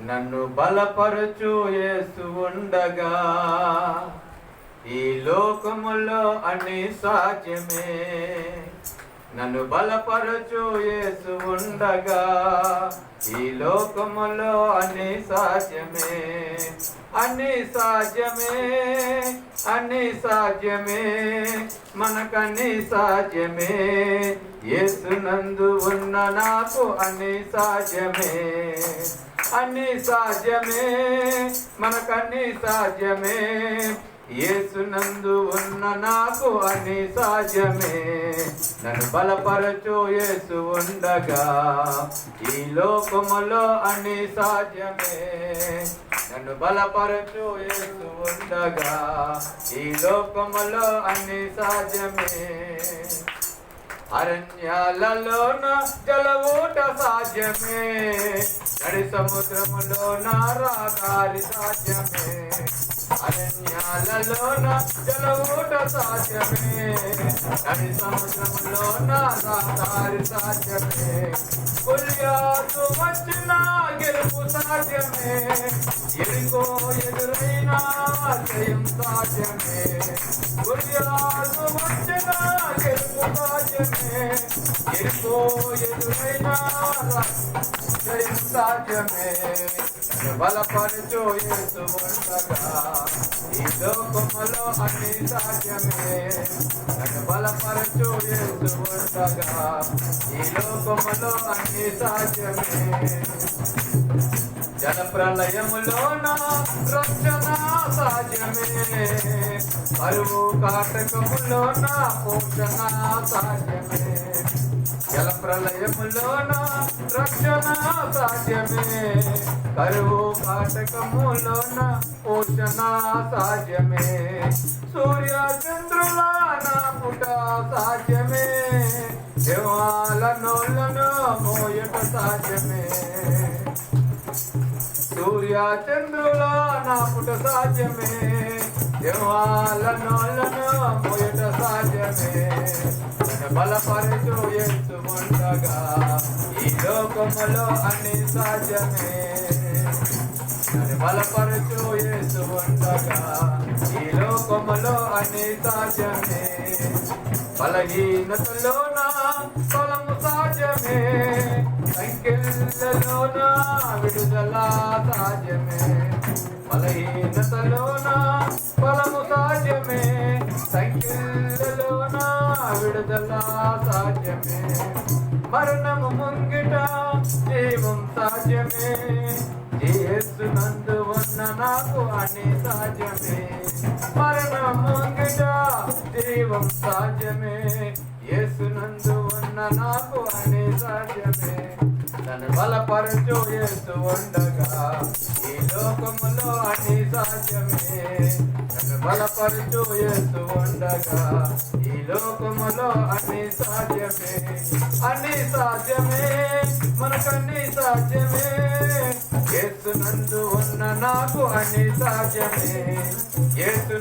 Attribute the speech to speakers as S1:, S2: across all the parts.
S1: నన్ను బలపరచు యేసు ఉండగా. ఈ లోకములో అన్ని సాధ్యమే. నన్ను బలపరచు యేసు ఉండగా. ఈ లోకములో అన్ని సాధ్యమే. అన్ని సాధ్యమే. అన్ని సాధ్యమే. మనకన్ని సాధ్యమే. యేసునందు ఉన్న నాకు అన్ని సాధ్యమే. అన్ని సాధ్యమే మనకన్ని సాధ్యమే. ఏసునందు ఉన్న నాకు అన్ని సాధ్యమే. నన్ను బలపరచు యేసు ఉండగా ఈ లోకములో అన్ని సాధ్యమే. నన్ను బలపరచు యేసు ఉండగా ఈ లోకములో అన్ని సాధ్యమే. అరణ్యాలలోన జలవూట సాధ్యమే. నడి సముద్రములోన రాగాలి సాధ్యమే. అరణ్యాలలోన జలవూట సాధ్యమే. నడి సముద్రములోన రాగాలి సాధ్యమే. పుల్యాసు వచ్చిన గెలుపు సాధ్యమే. ఎరుకో ఎదురైనా జయం సాధ్యమే. కుల్యాసు వచ్చిన గెలుపు సాధ్యమే ఎరుకో ఎదురైనా జయం సాధ్యమే బలపరచు యేసు ఉండగా ఈ లోకములో అన్ని సాధ్యమే నన్ను బలపరచు యేసు ఉండగా ఈ లోకములో అన్ని సాధ్యమే జల ప్రళయములోన రక్షణ సాధ్యమే అరువు కాటకములోన పోషణ సాధ్యమే జల ప్రళయములోన రక్షణ సాధ్యమే కరువు కాటకములోన పోషణ సాధ్యమే సూర్య చంద్రుల నా పుట సాధ్యమే. దేవాల నోళ్ళను మోయట సాధ్యమే. సూర్య చంద్రుల నా పుట సాధ్యమే. దేవాల నోళ్ళను సాధ్యమే. బలపరచు ఎత్తు ఈ లోకములో అన్ని సాధ్యమే. బలపరచు యేసు ఈ లోకములో అన్ని సాధ్యమే. బలహీనతలోన బలము సాధ్యమే సంఖ్యలలోన విడుదల సాధ్యమే బలహీనతలోన బలము సాధ్యమే సంఖ్యలలోన విడుదల సాధ్యమే మరణము ముంగిట జీవం సాధ్యమే యేసు నందు ఉన్న నాకు అన్ని సాధ్యమే మరణం ముంగిట జీవం సాధ్యమే యేసు నందు ఉన్న నాకు అన్ని సాధ్యమే నన్ను బలపరచు యేసు ఉండగా ఈ లోకములో అన్ని సాధ్యమే. నన్ను బలపరచు యేసు ఉండగా ఈ లోకములో అన్ని సాధ్యమే. అన్ని సాధ్యమే మనకన్ని సాధ్యమే. యేసునందు ఉన్న నాకు అన్ని సాధ్యమే.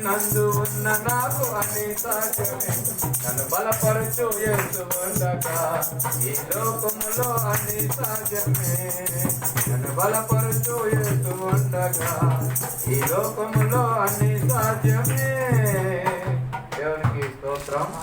S1: నందు ఉన్న నాకు అన్ని సాధ్యమే. నన్ను బలపరచు యేసు ఉండగా ఈ లోకములో అన్ని సాధ్యమే నన్ను బలపరుచు యేసు ఈ లోకములో అన్ని సాధ్యమే.